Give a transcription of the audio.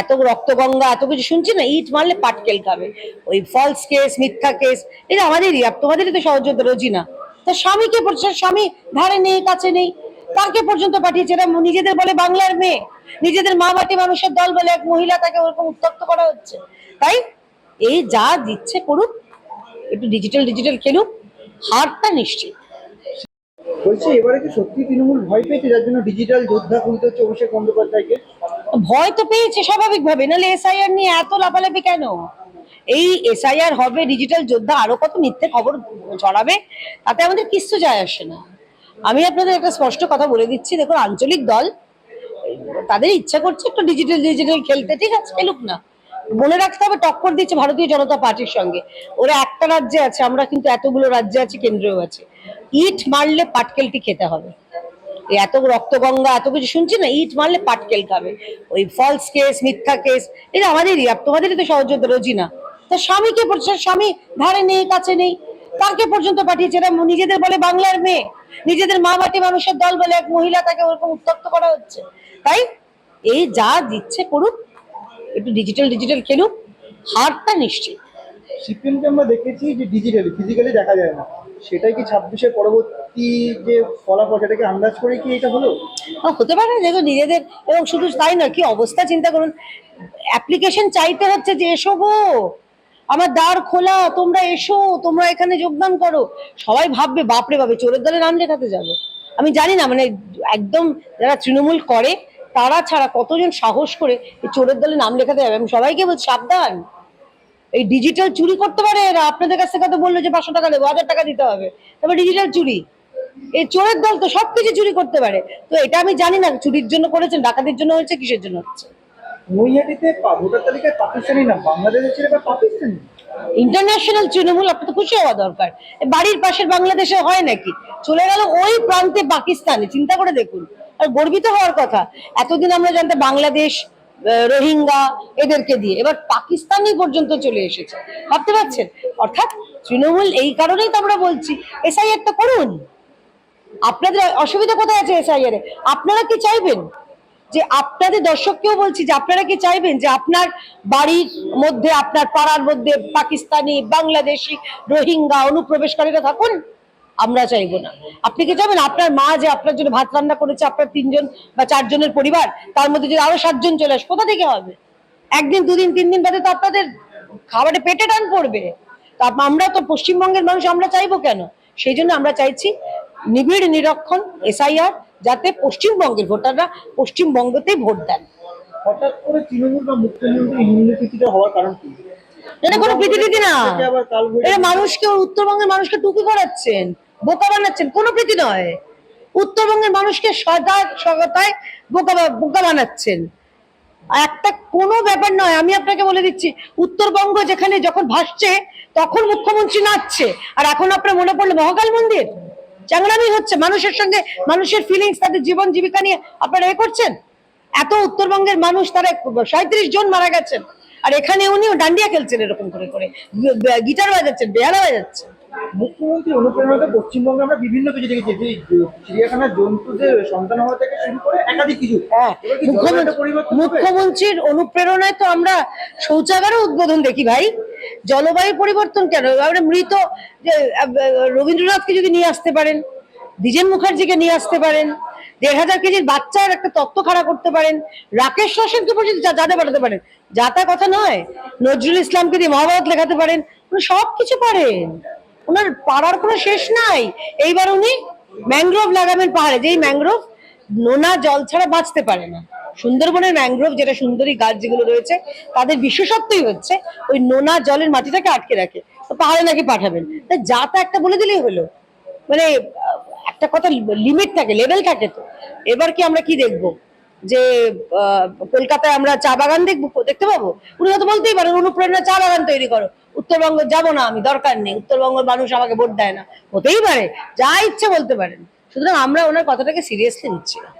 এত রক্তগঙ্গা এত কিছু শুনছি না, ইট মারলে পাটকেল খাবে। ওই ফলস কেস মিথ্যা কেস এটা আমাদেরই আপ তোমাদেরই তো সহযোগিতা রোজি না। তার স্বামীকে পর্যন্ত স্বামী ধারে নেই, কাছে নেই। তাকে পর্যন্ত পাঠিয়েছে? এরা নিজেদের বলে বাংলার মেয়ে। নিজেদের মা বাটি মানুষের দল বলে এক মহিলা তাকে ওরকম উত্তক্ত করা হচ্ছে। তাই? এই যা দিচ্ছে করুক, একটু ডিজিটাল ডিজিটাল খেলুক, হারটা নিশ্চিত। বলছি, এবারে কি সত্যি তৃণমূল ভয় পেয়েছে? যার জন্য ডিজিটাল যোদ্ধা খুলতে হচ্ছে অভিষেক বন্দ্যোপাধ্যায়কে? ভয় তো পেয়েছে নাহলে এসআইআর নিয়ে এত লাফালাফি কেন? এই এসআইআর হবে ডিজিটাল যোদ্ধা আরও কত মিথ্যে খবর ছড়াবে? তাতে আমাদের যায় আসে না। আমি আপনাদের একটা স্পষ্ট কথা বলে দিচ্ছি। দেখুন, আঞ্চলিক দল, তাদের ইচ্ছা করছে একটু ডিজিটাল ডিজিটাল খেলতে। ঠিক আছে, খেলুক না। মনে রাখতে হবে, টক্কর দিচ্ছে ভারতীয় জনতা পার্টির সঙ্গে। ওরা একটা রাজ্যে আছে, আমরা কিন্তু এতগুলো রাজ্যে আছি, কেন্দ্রেও আছে। ইট মারলে পাটকেলটি খেতে হবে। এত রক্তগঙ্গা এত কিছু শুনছি না? ইট মারলে পাটকেল খাবে। ওই ফলস কেস মিথ্যা কেস এটা আমাদেরই আপ তোমাদেরই তো সহযোগিতা রোজি না। তার স্বামীকে স্বামী ধারে নেই, কাছে নেই। তাকে পর্যন্ত পাঠিয়েছে এরা নিজেদের বলে বাংলার মেয়ে। নিজেদের মা মাটি মানুষের দল বলে এক মহিলা তাকে ওরকম উত্তক্ত করা হচ্ছে। তাই এই যা দিচ্ছে করুক, একটু ডিজিটাল ডিজিটাল খেলুক, হারটা নিশ্চিত। সিপিএমকে আমরা দেখেছি যে ডিজিটালি ফিজিক্যালি দেখা যায় না। সেটাই কি ছাব্বিশের পরবর্তী যে ফলাফল সেটাকে আন্দাজ করে কি এটা হলো? হতে পারে দেখো নিজেদের, এবং শুধু তাই না কি অবস্থা চিন্তা করুন। অ্যাপ্লিকেশন চাইতে হচ্ছে যে এসো গো। আমার দ্বার খোলা, তোমরা এসো, তোমরা এখানে যোগদান করো। সবাই ভাববে, বাপরে বাপে চোরের দলে নাম লেখাতে যাব। আমি জানি না মানে একদম যারা তৃণমূল করে, তারা ছাড়া কতজন সাহস করে চোরের দলে নাম লেখাতে যাবে? আমি সবাইকে বলছি, সাবধান। এই ডিজিটাল চুরি করতে পারে এরা। আপনাদের কাছ থেকে তো বলল যে পাঁচশো টাকা দেবো হাজার টাকা দিতে হবে। তবে ডিজিটাল চুরি। এই চোরের দল তো সবকিছু চুরি করতে পারে। তো এটা আমি জানি না চুরির জন্য করেছেন ডাকাতির জন্য হয়েছে কিসের জন্য হচ্ছে? নৈহাটিতে ভোটার তালিকায় পাকিস্তানি না বাংলাদেশের ছেলে পাকিস্তানি? ইন্টারন্যাশনাল তৃণমূল আপনার তো খুশি হওয়া দরকার। বাড়ির পাশের বাংলাদেশে হয় নাকি? চলে গেল ওই প্রান্তে পাকিস্তানে চিন্তা করে দেখুন। আর গর্বিত হওয়ার কথা এতদিন আমরা জানতে বাংলাদেশ রোহিঙ্গা এদেরকে দিয়ে। এবার পাকিস্তানি পর্যন্ত চলে এসেছে। ভাবতে পারছেন? অর্থাৎ তৃণমূল এই কারণেই তো আমরা বলছি এসআইআর তো করুন। আপনাদের অসুবিধা কোথায় আছে এসআইআর এ? আপনারা কি চাইবেন যে আপনাদের দর্শককেও বলছি যে আপনারা কি চাইবেন যে আপনার বাড়ির মধ্যে, আপনার পাড়ার মধ্যে পাকিস্তানি, বাংলাদেশি, রোহিঙ্গা অনুপ্রবেশকারীরা থাকুন? আমরা চাইব না। আপনি কি চাইবেন? আপনার মা যে আপনার জন্য ভাত রান্না করেছে আপনার তিনজন বা চারজনের পরিবার তার মধ্যে যদি আরও সাতজন চলে আসে কোথা থেকে হবে? একদিন দুদিন তিন দিন বাদে তো আপনাদের খাবারে পেটে টান পড়বে। তা আমরা তো পশ্চিমবঙ্গের মানুষ আমরা চাইব কেন? সেই জন্য আমরা চাইছি নিবিড় নিরক্ষণ এসআইআর যাতে পশ্চিমবঙ্গের ভোটাররা পশ্চিমবঙ্গতেই ভোট দেন। হঠাৎ করে তৃণমূল বা মুখ্যমন্ত্রী হিন্দু প্রীতিটা হওয়ার কারণ কি? এটা কোনো না। এটা মানুষকে উত্তরবঙ্গের মানুষকে টুপি করাচ্ছেন বোকা বানাচ্ছেন, কোনো প্রীতি নয়। উত্তরবঙ্গের মানুষকে সদা সগতায় বোকা বোকা বানাচ্ছেন। একটা কোনো ব্যাপার নয়, আমি আপনাকে বলে দিচ্ছি, উত্তরবঙ্গ যেখানে যখন ভাসছে, তখন মুখ্যমন্ত্রী নাচছে। আর এখন আপনার মনে পড়ল মহাকাল মন্দির? চাংলামি হচ্ছে, মানুষের সঙ্গে মানুষের ফিলিংস তাদের জীবন জীবিকা নিয়ে আপনারা এ করছেন? এত উত্তরবঙ্গের মানুষ, তারা সাঁত্রিশ জন মারা গেছেন। আর এখানে উনিও ডান্ডিয়া খেলছেন এরকম করে করে। গিটার বাজাচ্ছেন, বেহারা বাজাচ্ছেন। মুখ্যমন্ত্রী অনুপ্রেরণাতে পশ্চিমবঙ্গে আমরা বিভিন্ন কিছু দেখেছি। যে চিড়িয়াখানার জন্তুদের সন্তান হওয়া থেকে শুরু করে একাধিক কিছু। হ্যাঁ? মুখ্যমন্ত্রীর অনুপ্রেরণায় তো আমরা শৌচাগারও উদ্বোধন দেখি ভাই। জলবায়ু পরিবর্তন কেন? আমরা মৃত রবীন্দ্রনাথকে যদি নিয়ে আসতে পারেন দ্বিজেন মুখার্জিকে নিয়ে আসতে পারেন দেড় হাজার কেজির বাচ্চার একটা তত্ত্ব খাড়া করতে পারেন রাকেশ রোশনকে পর্যন্ত যা- যাতে পাঠাতে পারেন। যা তা কথা নয় নজরুল ইসলামকে দিয়ে মহাভারত লেখাতে পারেন উনি সব কিছু পারেন। ওনার পাড়ার কোনো শেষ নাই। এইবার উনি ম্যানগ্রোভ লাগাবেন পাহাড়ে। যেই ম্যানগ্রোভ নোনা জল ছাড়া বাঁচতে পারে না। সুন্দরবনের ম্যানগ্রোভ যেটা সুন্দরী গাছ যেগুলো রয়েছে, তাদের বিশেষত্বই হচ্ছে ওই নোনা জলের মাটিটাকে আটকে রাখে। তো পাহাড়ে নাকি পাঠাবেন। তা যা তা একটা বলে দিলেই হলো। মানে একটা কথা লিমিট থাকে লেভেল থাকে তো। এবার কি আমরা কি দেখব? যে কলকাতায় আমরা চা বাগান দেখব, দেখতে পাবো? উনি হয়তো বলতেই পারেন, অনুপ্রেরণা চা বাগান তৈরি করো। উত্তরবঙ্গ যাব না আমি, দরকার নেই। উত্তরবঙ্গের মানুষ আমাকে ভোট দেয় না। হতেই পারে, যা ইচ্ছে বলতে পারেন। সুতরাং আমরা ওনার কথাটাকে সিরিয়াসলি নিচ্ছি না।